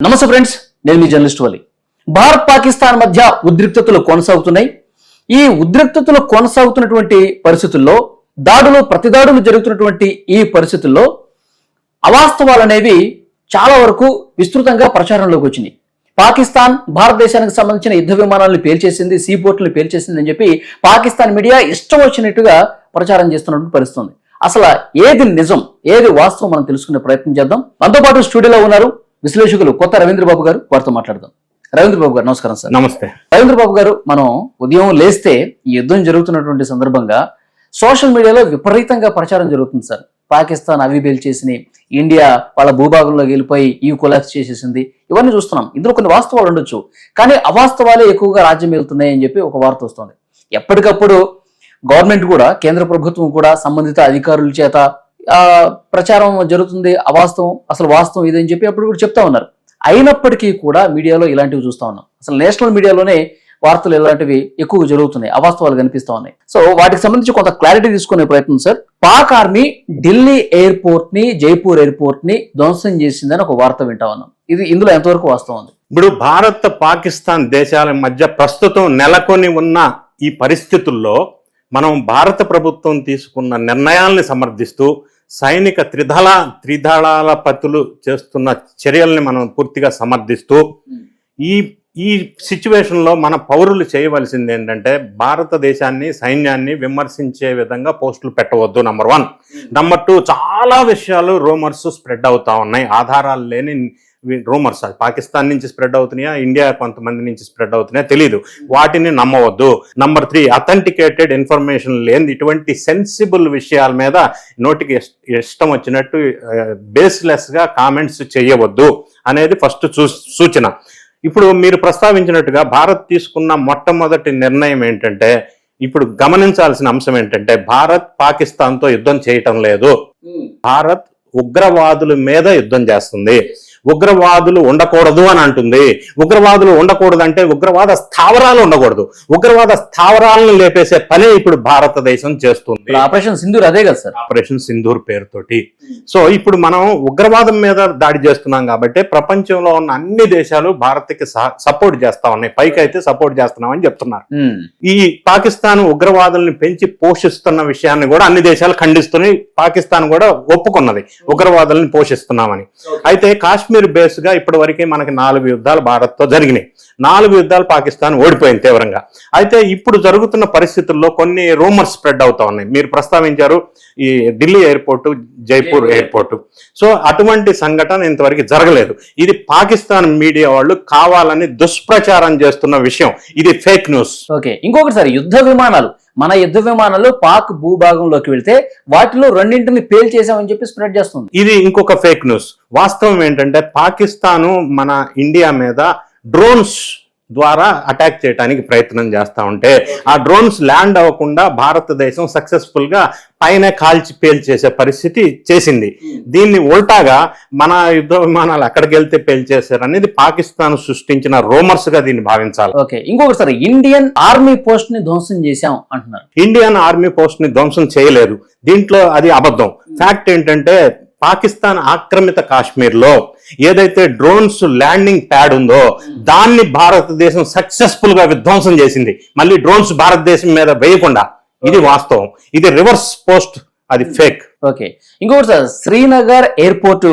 నమస్తే ఫ్రెండ్స్ నేను మీ జర్నలిస్ట్ వలి. భారత్ పాకిస్తాన్ మధ్య ఉద్రిక్తతలు కొనసాగుతున్నాయి. ఈ ఉద్రిక్తతలు కొనసాగుతున్నటువంటి పరిస్థితుల్లో దాడులు ప్రతిదాడులు జరుగుతున్నటువంటి ఈ పరిస్థితుల్లో అవాస్తవాలు అనేవి చాలా వరకు విస్తృతంగా ప్రచారంలోకి వచ్చినాయి. పాకిస్తాన్ భారతదేశానికి సంబంధించిన యుద్ధ విమానాలను పేల్చేసింది సీపోర్ట్లను పేల్చేసింది అని చెప్పి పాకిస్తాన్ మీడియా ఇష్టం వచ్చినట్టుగా ప్రచారం చేస్తున్నటువంటి పరిస్థితుంది. అసలు ఏది నిజం ఏది వాస్తవం మనం తెలుసుకునే ప్రయత్నం చేద్దాం. మనతో పాటు స్టూడియోలో ఉన్నారు విశ్లేషకులు కొత్త రవీంద్ర బాబు గారు వారితో మాట్లాడదాం. రవీంద్ర బాబు గారు నమస్కారం సార్. నమస్తే. రవీంద్ర బాబు గారు మనం ఉదయం లేస్తే ఈ యుద్ధం జరుగుతున్నటువంటి సందర్భంగా సోషల్ మీడియాలో విపరీతంగా ప్రచారం జరుగుతుంది సార్. పాకిస్తాన్ అవి చేసి ఇండియా వాళ్ళ భూభాగంలోకి వెళ్ళిపోయి ఈ కొలాప్స్ చేసేసింది. ఇవన్నీ చూస్తున్నాం. ఇందులో కొన్ని వాస్తవాలు ఉండొచ్చు. కానీ అవాస్తవాలే ఎక్కువగా రాజ్యం వెళ్తున్నాయి అని చెప్పి ఒక వార్త వస్తుంది. ఎప్పటికప్పుడు గవర్నమెంట్ కూడా కేంద్ర ప్రభుత్వం కూడా సంబంధిత అధికారుల చేత ప్రచారం జరుగుతుంది అవాస్తవం అసలు వాస్తవం ఇదని చెప్పి అప్పుడు కూడా చెప్తా ఉన్నారు. అయినప్పటికీ కూడా మీడియాలో ఇలాంటివి చూస్తా ఉన్నాం. అసలు నేషనల్ మీడియాలోనే వార్తలు ఇలాంటివి ఎక్కువ జరుగుతున్నాయి అవాస్తవాలు కనిపిస్తా ఉన్నాయి. సో వాటికి సంబంధించి కొంత క్లారిటీ తీసుకునే ప్రయత్నం సార్. పాక్ ఆర్మీ ఢిల్లీ ఎయిర్పోర్ట్ని జైపూర్ ఎయిర్పోర్ట్ని ధ్వంసం చేసిందని ఒక వార్త వింటా ఉన్నాం. ఇది ఇందులో ఎంతవరకు వాస్తవం ఉంది ఇప్పుడు భారత్ పాకిస్తాన్ దేశాల మధ్య ప్రస్తుతం నెలకొని ఉన్న ఈ పరిస్థితుల్లో మనం భారత ప్రభుత్వం తీసుకున్న నిర్ణయాల్ని సమర్థిస్తూ సైనిక త్రిదళ త్రిదళాల పతులు చేస్తున్న చర్యల్ని మనం పూర్తిగా సమర్థిస్తూ ఈ ఈ సిచ్యువేషన్లో మన పౌరులు చేయవలసింది ఏంటంటే భారతదేశాన్ని సైన్యాన్ని విమర్శించే విధంగా పోస్టులు పెట్టవద్దు నంబర్ వన్ నంబర్ టూ చాలా విషయాలు రూమర్స్ స్ప్రెడ్ అవుతా ఉన్నాయి. ఆధారాలు లేని రూమర్స్ పాకిస్తాన్ నుంచి స్ప్రెడ్ అవుతున్నాయా? ఇండియా కొంతమంది నుంచి స్ప్రెడ్ అవుతున్నాయా? తెలియదు వాటిని నమ్మవద్దు. నంబర్ త్రీ అథెంటికేటెడ్ ఇన్ఫర్మేషన్ లేని ఇటువంటి సెన్సిబుల్ విషయాల మీద నోటికి ఇష్- ఇష్టం వచ్చినట్టు బేస్లెస్గా కామెంట్స్ చేయవద్దు అనేది ఫస్ట్ సూచన. ఇప్పుడు మీరు ప్రస్తావించినట్టుగా భారత్ తీసుకున్న మొట్టమొదటి నిర్ణయం ఏంటంటే ఇప్పుడు గమనించాల్సిన అంశం ఏంటంటే భారత్ పాకిస్తాన్తో యుద్ధం చేయటం లేదు. భారత్ ఉగ్రవాదుల మీద యుద్ధం చేస్తుంది. ఉగ్రవాదులు ఉండకూడదు అని అంటుంది. ఉగ్రవాదులు ఉండకూడదు అంటే ఉగ్రవాద స్థావరాలు ఉండకూడదు. ఉగ్రవాద స్థావరాలను లేపేసే పనే ఇప్పుడు భారతదేశం చేస్తుంది. ఆపరేషన్ సింధూర్ అదే కదా సార్. ఆపరేషన్ సింధూర్ పేరుతోటి. సో ఇప్పుడు మనం ఉగ్రవాదం మీద దాడి చేస్తున్నాం కాబట్టి ప్రపంచంలో ఉన్న అన్ని దేశాలు భారత్కి సపోర్ట్ చేస్తా ఉన్నాయి. పైకి అయితే సపోర్ట్ చేస్తున్నామని చెప్తున్నారు. ఈ పాకిస్తాన్ ఉగ్రవాదుల్ని పెంచి పోషిస్తున్న విషయాన్ని కూడా అన్ని దేశాలు ఖండిస్తున్నాయి. పాకిస్తాన్ కూడా ఒప్పుకున్నది. ఉగ్రవాదుల్ని పోషిస్తున్నామని. అయితే కాశ్మీర్ బేస్గా ఇప్పటి వరకే మనకి నాలుగు యుద్ధాలు భారత్తో జరిగినాయి. నాలుగు యుద్ధాలు పాకిస్తాన్ ఓడిపోయింది తీవ్రంగా. అయితే ఇప్పుడు జరుగుతున్న పరిస్థితుల్లో కొన్ని రూమర్స్ స్ప్రెడ్ అవుతా ఉన్నాయి. మీరు ప్రస్తావించారు ఈ Delhi airport Jaipur airport so అటువంటి సంఘటన ఇంతవరకు జరగలేదు. ఇది పాకిస్తాన్ మీడియా వాళ్ళు కావాలని దుష్ప్రచారం చేస్తున్న విషయం. ఇది ఫేక్ న్యూస్ ఓకే. ఇంకొకటి సార్ యుద్ధ విమానాలు. మన యుద్ధ విమానాలు పాక్ భూభాగంలోకి వెళ్తే వాటిలో రెండింటిని పేల్చేసామని చెప్పి స్ప్రెడ్ చేస్తుంది. ఇది ఇంకొక ఫేక్ న్యూస్. వాస్తవం ఏంటంటే పాకిస్తాను మన ఇండియా మీద డ్రోన్స్ ద్వారా అటాక్ చేయడానికి ప్రయత్నం చేస్తా ఉంటే ఆ డ్రోన్స్ ల్యాండ్ అవ్వకుండా భారతదేశం సక్సెస్ఫుల్గా పైన కాల్చి పేల్చేసే పరిస్థితి చేసింది. దీన్ని ఉల్టాగా మన యుద్ధ విమానాలు అక్కడికి వెళ్తే పేల్చేశారు అనేది పాకిస్తాన్ సృష్టించిన రూమర్స్గా దీన్ని భావించాలి. ఓకే ఇంకొకటి సార్ ఇండియన్ ఆర్మీ పోస్ట్ని ధ్వంసం చేశాం అంటున్నారు. ఇండియన్ ఆర్మీ పోస్ట్ని ధ్వంసం చేయలేదు. దీంట్లో అది అబద్ధం. ఫ్యాక్ట్ ఏంటంటే పాకిస్తాన్ ఆక్రమిత కాశ్మీర్లో ఏదైతే డ్రోన్స్ ల్యాండింగ్ ప్యాడ్ ఉందో దాన్ని భారతదేశం సక్సెస్ఫుల్గా విధ్వంసం చేసింది. మళ్ళీ డ్రోన్స్ భారతదేశం మీద వేయకుండా. ఇది వాస్తవం. ఇది రివర్స్ పోస్ట్ అది ఫేక్. ఓకే. ఇంకొకటి సార్ శ్రీనగర్ ఎయిర్పోర్ట్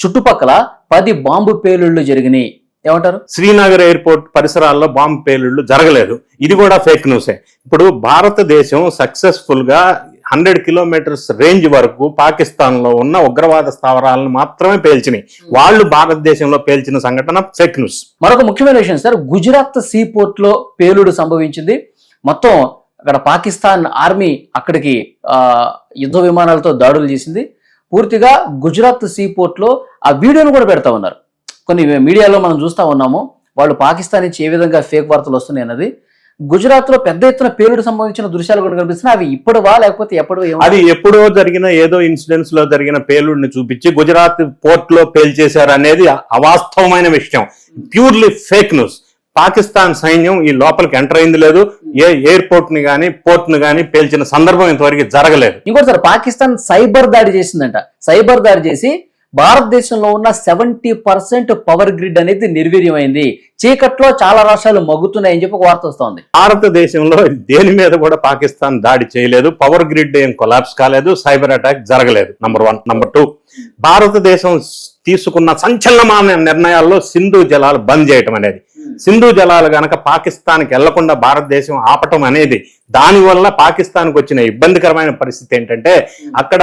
చుట్టుపక్కల పది బాంబు పేలుళ్ళు జరిగినాయి. ఏమంటారు? శ్రీనగర్ ఎయిర్పోర్ట్ పరిసరాల్లో బాంబు పేలుళ్ళు జరగలేదు. ఇది కూడా ఫేక్ న్యూసే. ఇప్పుడు భారతదేశం సక్సెస్ఫుల్గా హండ్రెడ్ కిలోమీటర్స్ రేంజ్ వరకు పాకిస్తాన్లో ఉన్న ఉగ్రవాద స్థావరాలను మాత్రమే పేల్చినాయి. వాళ్ళు భారతదేశంలో పేల్చిన సంఘటన ఫేక్ న్యూస్ మరొక ముఖ్యమైన విషయం సార్ గుజరాత్ సీ పోర్ట్లో పేలుడు సంభవించింది. మొత్తం అక్కడ పాకిస్తాన్ ఆర్మీ అక్కడికి ఆ, యుద్ధ విమానాలతో దాడులు చేసింది. పూర్తిగా గుజరాత్ సీ పోర్ట్లో ఆ వీడియోను కూడా పెడతా ఉన్నారు. కొన్ని మీడియాలో మనం చూస్తా ఉన్నాము వాళ్ళు పాకిస్తాన్ నుంచి ఏ విధంగా ఫేక్ వార్తలు వస్తున్నాయి అన్నది. గుజరాత్లో పెద్ద ఎత్తున పేలుడు సంబంధించిన దృశ్యాలు కూడా కనిపిస్తున్నాయి. అవి ఇప్పుడువా లేకపోతే ఎప్పుడు అది ఎప్పుడో జరిగిన ఏదో ఇన్సిడెంట్స్లో జరిగిన పేలుడిని చూపించి గుజరాత్ పోర్ట్లో పేల్చేశారు అనేది అవాస్తవమైన విషయం. ప్యూర్లీ ఫేక్ న్యూస్ పాకిస్తాన్ సైన్యం ఈ లోపలికి ఎంటర్ అయింది లేదు. ఏ ఎయిర్పోర్ట్ని గానీ పోర్ట్ని గానీ పేల్చిన సందర్భం ఇంతవరకు జరగలేదు. ఇంకోటి సార్ పాకిస్తాన్ సైబర్ దాడి చేసిందంట. సైబర్ దాడి చేసి భారతదేశంలో ఉన్న సెవెంటీ పర్సెంట్ పవర్ గ్రిడ్ అనేది నిర్వీర్యమైంది. చీకట్లో చాలా రాష్ట్రాలు మగ్గుతున్నాయని చెప్పి వార్త వస్తోంది. భారతదేశంలో దేని మీద కూడా పాకిస్తాన్ దాడి చేయలేదు. పవర్ గ్రిడ్ ఏం కొలాప్స్ కాలేదు. సైబర్ అటాక్ జరగలేదు. Number one number two Bharatadesam తీసుకున్న సంచలనమైన నిర్ణయాల్లో సింధు జలాలు బంద్ చేయటం అనేది. సింధు జలాలు గనక పాకిస్తాన్కి వెళ్ళకుండా భారతదేశం ఆపటం అనేది దానివల్ల పాకిస్తాన్కి వచ్చిన ఇబ్బందికరమైన పరిస్థితి ఏంటంటే అక్కడ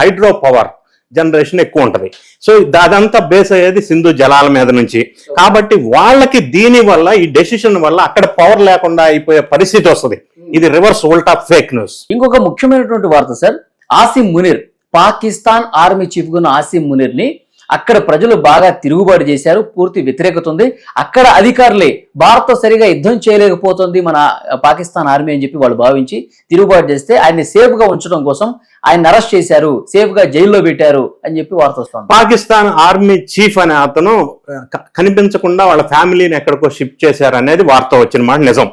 హైడ్రో పవర్ జనరేషన్ ఎక్కువ ఉంటది. సో అదంతా బేస్ అయ్యేది సింధు జలాల మీద నుంచి. కాబట్టి వాళ్ళకి దీని వల్ల ఈ డెసిషన్ వల్ల అక్కడ పవర్ లేకుండా అయిపోయే పరిస్థితి వస్తుంది. ఇది రివర్స్ ఉల్టా ఫేక్ న్యూస్ ఇంకొక ముఖ్యమైనటువంటి వార్త సార్ ఆసిమ్ మునీర్ పాకిస్తాన్ ఆర్మీ చీఫ్గా ఆసిమ్ మునీర్ని అక్కడ ప్రజలు బాగా తిరుగుబాటు చేశారు పూర్తి వ్యతిరేకత ఉంది అక్కడ అధికారులే భారత్ సరిగా యుద్ధం చేయలేకపోతుంది మన పాకిస్తాన్ ఆర్మీ అని చెప్పి వాళ్ళు భావించి తిరుగుబాటు చేస్తే ఆయన్ని సేఫ్గా ఉంచడం కోసం ఆయన అరెస్ట్ చేశారు సేఫ్గా జైల్లో పెట్టారు అని చెప్పి వార్త వస్తుంది. పాకిస్తాన్ ఆర్మీ చీఫ్ అనే అతను కనిపించకుండా వాళ్ళ ఫ్యామిలీని ఎక్కడికో షిఫ్ట్ చేశారు అనేది వార్త వచ్చిన మాట నిజం.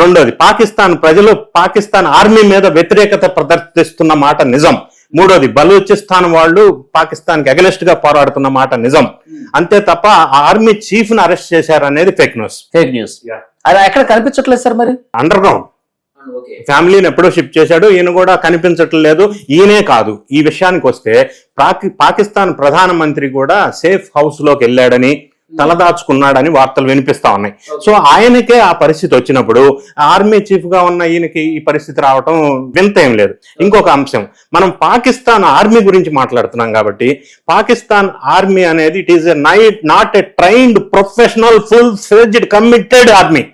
రెండోది పాకిస్తాన్ ప్రజలు పాకిస్తాన్ ఆర్మీ మీద వ్యతిరేకత ప్రదర్శిస్తున్న మాట నిజం. మూడోది బలూచిస్తాన్ వాళ్ళు పాకిస్తాన్కి అగెనెస్ట్గా పోరాడుతున్న మాట నిజం. అంతే తప్ప ఆ ఆర్మీ చీఫ్ని అరెస్ట్ చేశారు అనేది ఫేక్ న్యూస్ ఫేక్ న్యూస్ అది ఎక్కడ కనిపించట్లేదు సార్ మరి? అండర్ గ్రౌండ్ ఫ్యామిలీని ఎప్పుడో షిఫ్ట్ చేశాడు ఈయన కూడా కనిపించట్లేదు. ఈయనే కాదు. ఈ విషయానికి వస్తే పాకి పాకిస్తాన్ ప్రధానమంత్రి కూడా సేఫ్ హౌస్లోకి వెళ్ళాడని తలదాచుకున్నాడని వార్తలు వినిపిస్తా ఉన్నాయి. సో ఆయనకే ఆ పరిస్థితి వచ్చినప్పుడు ఆర్మీ చీఫ్గా ఉన్న ఈయనకి ఈ పరిస్థితి రావటం వింత ఏం లేదు. ఇంకొక అంశం మనం పాకిస్తాన్ ఆర్మీ గురించి మాట్లాడుతున్నాం కాబట్టి పాకిస్తాన్ ఆర్మీ అనేది it is a night not a trained professional full fledged committed army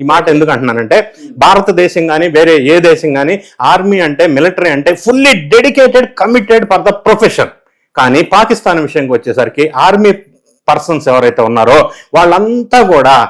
ఈ మాట ఎందుకు అంటున్నానంటే భారతదేశం కానీ వేరే ఏ దేశం కానీ ఆర్మీ అంటే మిలిటరీ అంటే fully dedicated committed for the profession కానీ పాకిస్తాన్ విషయంకి వచ్చేసరికి ఆర్మీ పర్సన్స్ ఎవరైతే ఉన్నారో వాళ్ళంతా కూడా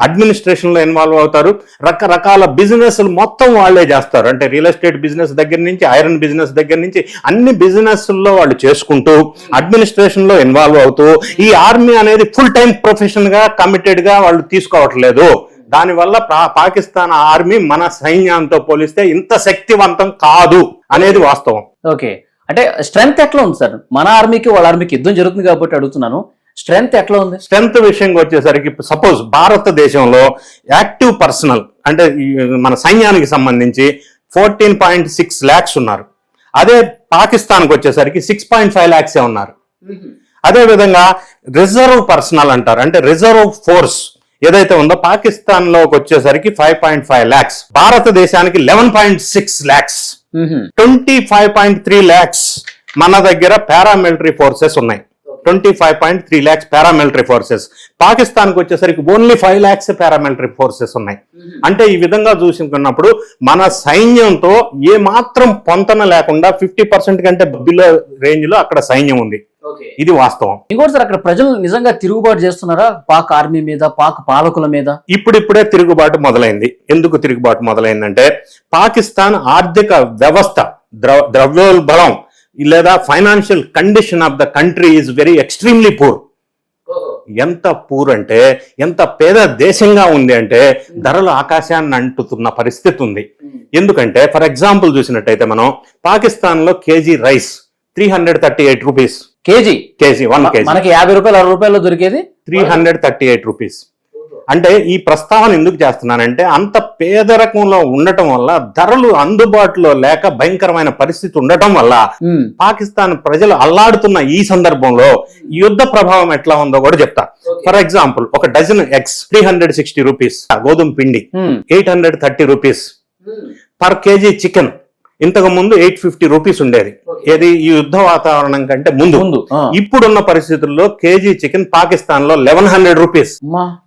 అడ్మినిస్ట్రేషన్లో ఇన్వాల్వ్ అవుతారు. రకరకాల బిజినెస్ మొత్తం వాళ్ళే చేస్తారు. అంటే రియల్ ఎస్టేట్ బిజినెస్ దగ్గర నుంచి ఐరన్ బిజినెస్ దగ్గర నుంచి అన్ని బిజినెస్లో వాళ్ళు చేసుకుంటూ అడ్మినిస్ట్రేషన్లో ఇన్వాల్వ్ అవుతూ ఈ ఆర్మీ అనేది ఫుల్ టైం ప్రొఫెషన్గా కమిటెడ్గా వాళ్ళు తీసుకోవట్లేదు. దానివల్ల పా- పాకిస్తాన్ ఆర్మీ మన సైన్యంతో పోలిస్తే ఇంత శక్తివంతం కాదు అనేది వాస్తవం. ఓకే. అంటే స్ట్రెంగ్త్ ఎట్లా ఉంది సార్? మన ఆర్మీకి వాళ్ళ ఆర్మీకి యుద్ధం జరుగుతుంది కాబట్టి అడుగుతున్నాను. స్ట్రెంగ్త్ ఎట్లా ఉంది? స్ట్రెంత్ విషయంగా వచ్చేసరికి సపోజ్ భారతదేశంలో యాక్టివ్ పర్సనల్ అంటే మన సైన్యానికి సంబంధించి ఫోర్టీన్ పాయింట్ సిక్స్ ల్యాక్స్ ఉన్నారు. అదే పాకిస్తాన్కి వచ్చేసరికి సిక్స్ పాయింట్ ఫైవ్ ల్యాక్సే ఉన్నారు. అదే విధంగా రిజర్వ్ పర్సనల్ అంటారు. అంటే రిజర్వ్ ఫోర్స్ ఏదైతే ఉందో పాకిస్తాన్లోకి వచ్చేసరికి ఫైవ్ పాయింట్ ఫైవ్ ల్యాక్స్. భారతదేశానికి eleven point six lakhs. Twenty five point three lakhs మన దగ్గర పారామిలిటరీ ఫోర్సెస్ ఉన్నాయి. Twenty five point three lakhs paramilitary forces పాకిస్తాన్కి వచ్చేసరికి only five lakhs paramilitary forces ఉన్నాయి. అంటే ఈ విధంగా చూసుకున్నప్పుడు మన సైన్యంతో ఏ మాత్రం పొంతన లేకుండా ఫిఫ్టీ పర్సెంట్ కంటే బిలో రేంజ్లో అక్కడ సైన్యం ఉంది. ఇది వాస్తవం. ఇంకోటి సార్ అక్కడ ప్రజలు నిజంగా తిరుగుబాటు చేస్తున్నారా? పాక్ ఆర్మీ మీద పాక్ పాలకుల మీద? ఇప్పుడిప్పుడే తిరుగుబాటు మొదలైంది. ఎందుకు తిరుగుబాటు మొదలైందంటే పాకిస్తాన్ ఆర్థిక వ్యవస్థ ద్రవ ద్రవ్యోల్బలం లేదా financial condition of the country is very extremely poor ఎంత పూర్ అంటే ఎంత పేద దేశంగా ఉంది అంటే ధరలు ఆకాశాన్ని అంటుతున్న పరిస్థితి ఉంది. ఎందుకంటే ఫర్ ఎగ్జాంపుల్ చూసినట్టయితే మనం పాకిస్తాన్లో KG rice three hundred thirty eight rupees KG KG one KG. మనకి యాభై రూపాయలు అరవై రూపాయలు దొరికేది? Three hundred thirty eight rupees అంటే ఈ ప్రస్తావన ఎందుకు చేస్తున్నానంటే అంత పేదరకంలో ఉండటం వల్ల ధరలు అందుబాటులో లేక భయంకరమైన పరిస్థితి ఉండటం వల్ల. పాకిస్తాన్ ప్రజలు అల్లాడుతున్న ఈ సందర్భంలో యుద్ధ ప్రభావం ఎట్లా ఉందో కూడా చెప్తా ఫర్ ఎగ్జాంపుల్ ఒక dozen eggs three hundred sixty rupees గోధుమ పిండి. Eight hundred thirty rupees per KG chicken ఇంతకు ముందు ఎయిట్ ఫిఫ్టీ రూపీస్ ఉండేది. ఏది? ఈ యుద్ధ వాతావరణం కంటే ముందు. ముందు. ఇప్పుడున్న పరిస్థితుల్లో కేజీ చికెన్ పాకిస్తాన్లో లెవెన్ హండ్రెడ్ రూపీస్.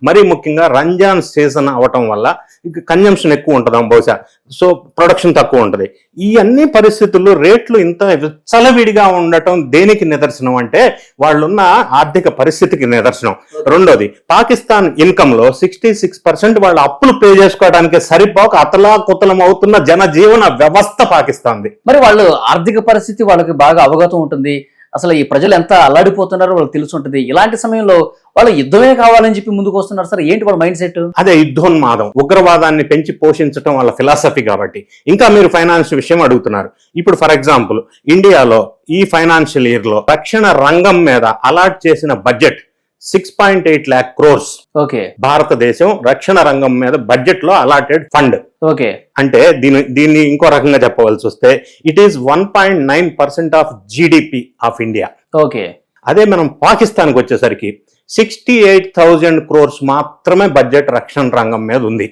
మరీ ముఖ్యంగా రంజాన్ సీజన్ అవటం వల్ల ఇక కన్జంప్షన్ ఎక్కువ ఉంటుందా బహుశా. సో ప్రొడక్షన్ తక్కువ ఉంటుంది. ఈ అన్ని పరిస్థితుల్లో రేట్లు ఇంత విచ్చలవిడిగా ఉండటం దేనికి నిదర్శనం అంటే వాళ్ళున్న ఆర్థిక పరిస్థితికి నిదర్శనం. రెండోది పాకిస్తాన్ ఇన్కంలో సిక్స్టీ సిక్స్ పర్సెంట్ వాళ్ళు అప్పులు పే చేసుకోవడానికి సరిపోక అతలా కుతలం అవుతున్న జనజీవన వ్యవస్థ పాకిస్తాన్ది. మరి వాళ్ళు ఆర్థిక పరిస్థితి వాళ్ళకి బాగా అవగతం ఉంటుంది. అసలు ఈ ప్రజలు ఎంత అల్లాడిపోతున్నారో వాళ్ళకి తెలుసు ఉంటుంది ఇలాంటి సమయంలో వాళ్ళు యుద్ధమే కావాలని చెప్పి ముందుకు వస్తున్నారు సార్. ఏంటి వాళ్ళ మైండ్ సెట్? అదే యుద్ధోన్మాదం. ఉగ్రవాదాన్ని పెంచి పోషించడం వాళ్ళ ఫిలాసఫీ కాబట్టి. ఇంకా మీరు ఫైనాన్స్ విషయం అడుగుతున్నారు. ఇప్పుడు ఫర్ ఎగ్జాంపుల్ ఇండియాలో ఈ ఫైనాన్షియల్ ఇయర్లో రక్షణ రంగం మీద అలాట్ చేసిన budget six point eight lakh crores okay. Bharatadesam రక్షణ రంగం మీద బడ్జెట్లో అలాటెడ్ ఫండ్ ఓకే. అంటే దీని దీన్ని ఇంకో రకంగా చెప్పవలసి వస్తే it is one point nine percent of GDP of India okay. అదే మనం పాకిస్తాన్కి వచ్చేసరికి సిక్స్టీ ఎయిట్ థౌజండ్ క్రోర్స్ మాత్రమే బడ్జెట్ రక్షణ రంగం మీద ఉంది.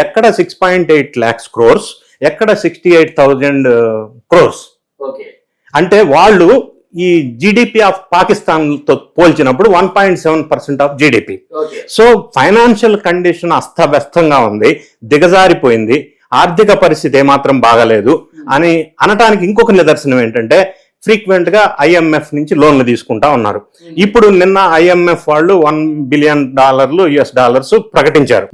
ఎక్కడ six point eight lakhs crores ఎక్కడ sixty eight thousand crores okay. అంటే వాళ్ళు ఈ జీడిపి ఆఫ్ పాకిస్తాన్తో పోల్చినప్పుడు one point seven percent of GDP so financial condition అస్తవ్యస్తంగా ఉంది దిగజారిపోయింది ఆర్థిక పరిస్థితి ఏమాత్రం బాగలేదు అని అనటానికి ఇంకొక నిదర్శనం ఏంటంటే ఫ్రీక్వెంట్గా ఐఎంఎఫ్ నుంచి లోన్లు తీసుకుంటా ఉన్నారు. ఇప్పుడు నిన్న ఐఎంఎఫ్ వాళ్ళు వన్ బిలియన్ డాలర్లు యుఎస్ డాలర్స్ ప్రకటించారు.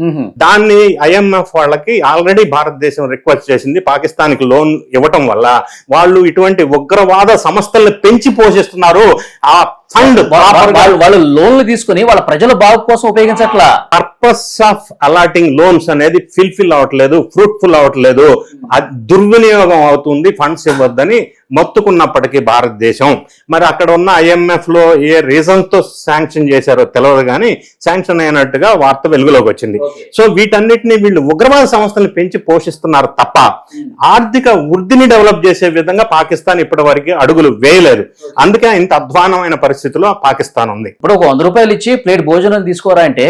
దాన్ని ఐఎంఎఫ్ వాళ్ళకి ఆల్రెడీ భారతదేశం రిక్వెస్ట్ చేసింది పాకిస్తాన్కి లోన్ ఇవ్వటం వల్ల వాళ్ళు ఇటువంటి ఉగ్రవాద సంస్థల్ని పెంచి పోషిస్తున్నారు. ఆ ఫండ్ వాళ్ళు వాళ్ళు లోన్లు తీసుకుని వాళ్ళ ప్రజల బాగు కోసం ఉపయోగించట్లా? పర్పస్ ఆఫ్ అలాటింగ్ లోన్స్ అనేది ఫిల్ఫిల్ అవ్వట్లేదు ఫ్రూట్ఫుల్ అవ్వట్లేదు. అది దుర్వినియోగం అవుతుంది ఫండ్స్ ఇవ్వద్దని మొత్తుకున్నప్పటికీ భారతదేశం. మరి అక్కడ ఉన్న ఐఎంఎఫ్లో ఏ రీజన్స్తో శాంక్షన్ చేశారో తెలియదు కానీ శాంక్షన్ అయినట్టుగా వార్త వెలుగులోకి వచ్చింది. సో వీటన్నిటిని వీళ్ళు ఉగ్రవాద సంస్థలను పెంచి పోషిస్తున్నారు తప్ప ఆర్థిక వృద్ధిని డెవలప్ చేసే విధంగా పాకిస్తాన్ ఇప్పటి వరకు అడుగులు వేయలేదు. అందుకే ఇంత అధ్వానమైన పరిస్థితిలో పాకిస్తాన్ ఉంది ఇప్పుడు ఒక వంద రూపాయలు ఇచ్చి ప్లేట్ భోజనం తీసుకోరా అంటే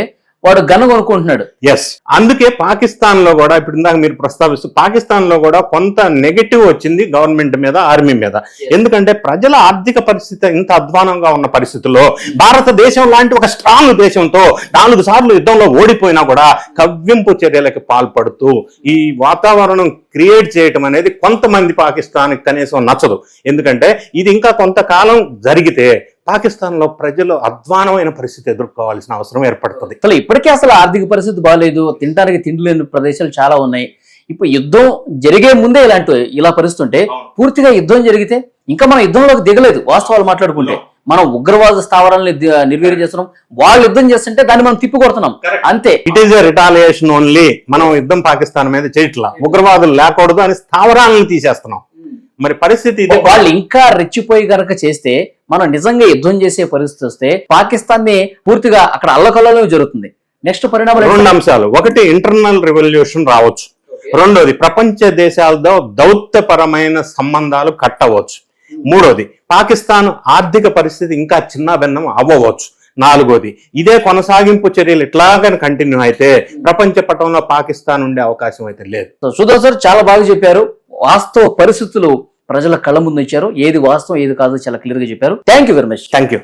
వాడు గన్ను కొనుక్కుంటున్నాడు. ఎస్ అందుకే పాకిస్తాన్లో కూడా ఇప్పుడు ఇందాక మీరు ప్రస్తావిస్తూ పాకిస్తాన్లో కూడా కొంత నెగటివ్ వచ్చింది గవర్నమెంట్ మీద ఆర్మీ మీద. ఎందుకంటే ప్రజల ఆర్థిక పరిస్థితి ఇంత అధ్వానంగా ఉన్న పరిస్థితుల్లో భారతదేశం లాంటి ఒక స్ట్రాంగ్ దేశంతో నాలుగు సార్లు యుద్ధంలో ఓడిపోయినా కూడా కవ్వింపు చర్యలకు పాల్పడుతూ ఈ వాతావరణం క్రియేట్ చేయటం అనేది కొంతమంది పాకిస్తాన్ కనీసం నచ్చదు. ఎందుకంటే ఇది ఇంకా కొంతకాలం జరిగితే పాకిస్తాన్లో ప్రజలు అధ్వానమైన పరిస్థితి ఎదుర్కోవాల్సిన అవసరం ఏర్పడుతుంది. అసలు ఇప్పటికే అసలు ఆర్థిక పరిస్థితి బాగాలేదు తినడానికి తిండి లేని ప్రదేశాలు చాలా ఉన్నాయి. ఇప్పుడు యుద్ధం జరిగే ముందే ఇలాంటి ఇలా పరిస్థితి ఉంటే పూర్తిగా యుద్ధం జరిగితే ఇంకా మనం యుద్ధంలోకి దిగలేదు వాస్తవాలు మాట్లాడుకుంటే. మనం ఉగ్రవాద స్థావరాలను నిర్వీర్యం చేస్తున్నాం. వాళ్ళు యుద్ధం చేస్తుంటే దాన్ని మనం తిప్పి కొడుతున్నాం అంతే. It is a retaliation only మనం యుద్ధం పాకిస్తాన్ మీద చేయట్లా. ఉగ్రవాదులు లేకూడదు అని స్థావరాలను తీసేస్తున్నాం. మరి పరిస్థితి ఇది. వాళ్ళు ఇంకా రెచ్చిపోయి గనక చేస్తే మనం నిజంగా యుద్ధం చేసే పరిస్థితి వస్తే పాకిస్తాన్ని పూర్తిగా అక్కడ అల్లకల్లలో జరుగుతుంది. నెక్స్ట్ పరిణామాలు రెండు? అంశాలు. ఒకటి ఇంటర్నల్ రెవల్యూషన్ రావచ్చు. రెండోది ప్రపంచ దేశాలతో దౌత్యపరమైన సంబంధాలు కట్టవచ్చు. మూడోది పాకిస్తాన్ ఆర్థిక పరిస్థితి ఇంకా చిన్నభిన్నం అవ్వవచ్చు. నాలుగోది ఇదే కొనసాగింపు చర్యలు ఇట్లాగని కంటిన్యూ అయితే ప్రపంచ పటంలో పాకిస్తాన్ ఉండే అవకాశం అయితే లేదు. సుధా సార్ చాలా బాగా చెప్పారు. వాస్తవ పరిస్థితులు ప్రజల కళ్ళ ముందు ఇచ్చారు. ఏది వాస్తవం ఏది కాదో చాలా క్లియర్గా చెప్పారు. Thank you very much thank you